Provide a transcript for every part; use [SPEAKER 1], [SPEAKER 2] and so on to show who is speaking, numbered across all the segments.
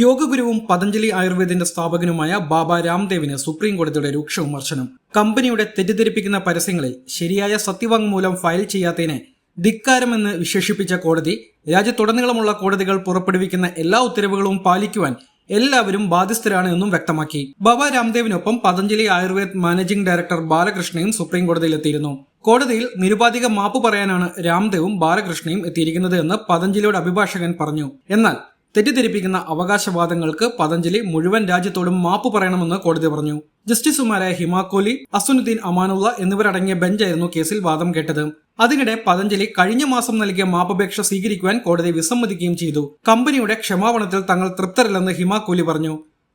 [SPEAKER 1] യോഗഗുരുവും പതഞ്ജലി ആയുർവേദിന്റെ സ്ഥാപകനുമായ ബാബ രാംദേവിന് supreme കോടതിയുടെ രൂക്ഷ വിമർശനം. കമ്പനിയുടെ തെറ്റിദ്ധരിപ്പിക്കുന്ന പരസ്യങ്ങളിൽ ശരിയായ സത്യവാങ്മൂലം ഫയൽ ചെയ്യാത്തതിനെ ധിക്കാരമെന്ന് വിശേഷിപ്പിച്ച കോടതി രാജ്യത്തുടനീളമുള്ള കോടതികൾ പുറപ്പെടുവിക്കുന്ന എല്ലാ ഉത്തരവുകളും പാലിക്കുവാൻ എല്ലാവരും ബാധ്യസ്ഥരാണ് എന്നും വ്യക്തമാക്കി. ബാബ രാംദേവിനൊപ്പം പതഞ്ജലി ആയുർവേദ് മാനേജിംഗ് ഡയറക്ടർ ബാലകൃഷ്ണയും സുപ്രീം കോടതിയിലെത്തിയിരുന്നു. കോടതിയിൽ നിരുപാധിക മാപ്പ് പറയാനാണ് രാംദേവും ബാലകൃഷ്ണയും എത്തിയിരിക്കുന്നത് എന്ന് പതഞ്ജലിയുടെ അഭിഭാഷകൻ പറഞ്ഞു. എന്നാൽ തെറ്റിദ്ധരിപ്പിക്കുന്ന അവകാശവാദങ്ങൾക്ക് പതഞ്ജലി മുഴുവൻ രാജ്യത്തോടും മാപ്പ് പറയണമെന്ന് കോടതി പറഞ്ഞു. ജസ്റ്റിസുമാരായ ഹിമ കോഹ്ലി അസുനുദ്ദീൻ അമാനുള്ള എന്നിവരടങ്ങിയ ബെഞ്ചായിരുന്നു കേസിൽ വാദം കേട്ടത്. അതിനിടെ പതഞ്ജലി കഴിഞ്ഞ മാസം നൽകിയ മാപ്പപേക്ഷ സ്വീകരിക്കുവാൻ കോടതി വിസമ്മതിക്കുകയും ചെയ്തു. കമ്പനിയുടെ ക്ഷമാപണത്തിൽ തങ്ങൾ തൃപ്തരല്ലെന്ന് ഹിമാകോലി പറഞ്ഞു.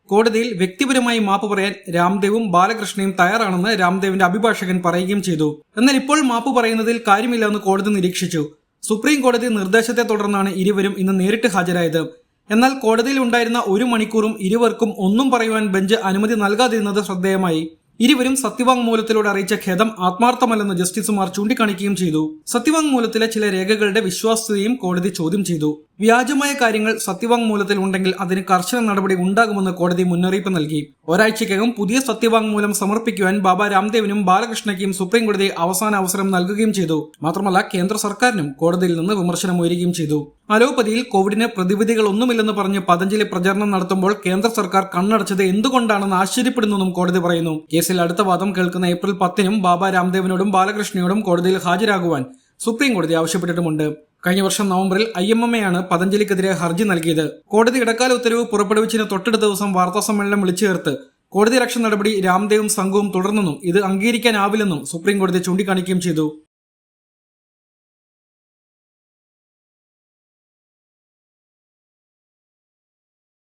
[SPEAKER 1] കോടതിയിൽ വ്യക്തിപരമായി മാപ്പ് പറയാൻ രാംദേവും ബാലകൃഷ്ണയും തയ്യാറാണെന്ന് രാംദേവിന്റെ അഭിഭാഷകൻ പറയുകയും ചെയ്തു. എന്നാൽ ഇപ്പോൾ മാപ്പ് പറയുന്നതിൽ കാര്യമില്ലെന്ന് കോടതി നിരീക്ഷിച്ചു. സുപ്രീം കോടതി നിർദ്ദേശത്തെ തുടർന്നാണ് ഇരുവരും ഇന്ന് നേരിട്ട് ഹാജരായത്. എന്നാൽ കോടതിയിൽ ഉണ്ടായിരുന്ന ഒരു മണിക്കൂറും ഇരുവർക്കും ഒന്നും പറയുവാൻ ബെഞ്ച് അനുമതി നൽകാതിരുന്നത് ശ്രദ്ധേയമായി. ഇരുവരും സത്യവാങ്മൂലത്തിലൂടെ അറിയിച്ച ഖേദം ആത്മാർത്ഥമല്ലെന്ന് ജസ്റ്റിസുമാർ ചൂണ്ടിക്കാണിക്കുകയും ചെയ്തു. സത്യവാങ്മൂലത്തിലെ ചില രേഖകളുടെ വിശ്വാസ്യതയും കോടതി ചോദ്യം ചെയ്തു. വ്യാജമായ കാര്യങ്ങൾ സത്യവാങ്മൂലത്തിൽ ഉണ്ടെങ്കിൽ അതിന് കർശന നടപടി ഉണ്ടാകുമെന്ന് കോടതി മുന്നറിയിപ്പ് നൽകി. ഒരാഴ്ചയ്ക്കകം പുതിയ സത്യവാങ്മൂലം സമർപ്പിക്കുവാൻ ബാബ രാംദേവിനും ബാലകൃഷ്ണയ്ക്കും സുപ്രീംകോടതി അവസാന അവസരം നൽകുകയും ചെയ്തു. മാത്രമല്ല കേന്ദ്ര സർക്കാരിനും കോടതിയിൽ നിന്ന് വിമർശനം ഉയരുകയും ചെയ്തു. അലോപ്പതിയിൽ കോവിഡിന് പ്രതിവിധികളൊന്നുമില്ലെന്ന് പറഞ്ഞ് പതഞ്ജലി പ്രചരണം നടത്തുമ്പോൾ കേന്ദ്ര സർക്കാർ കണ്ണടച്ചത് എന്തുകൊണ്ടാണെന്ന് ആശ്ചര്യപ്പെടുന്നെന്നും കോടതി പറയുന്നു. കേസിൽ അടുത്ത വാദം കേൾക്കുന്ന ഏപ്രിൽ പത്തിനും ബാബ രാംദേവിനോടും ബാലകൃഷ്ണയോടും കോടതിയിൽ ഹാജരാകുവാൻ സുപ്രീംകോടതി ആവശ്യപ്പെട്ടിട്ടുമുണ്ട്. കഴിഞ്ഞ വർഷം നവംബറിൽ ഐ എം എം എ ആണ് പതഞ്ജലിക്കെതിരെ ഹർജി നൽകിയത്. കോടതി ഇടക്കാല ഉത്തരവ് പുറപ്പെടുവിച്ചതിന് തൊട്ടടുത്ത ദിവസം വാർത്താസമ്മേളനം വിളിച്ചു ചേർത്ത് കോടതി രക്ഷ നടപടി രാംദേവും സംഘവും തുടർന്നെന്നും ഇത് അംഗീകരിക്കാനാവില്ലെന്നും സുപ്രീംകോടതി ചൂണ്ടിക്കാണിക്കുകയും ചെയ്തു.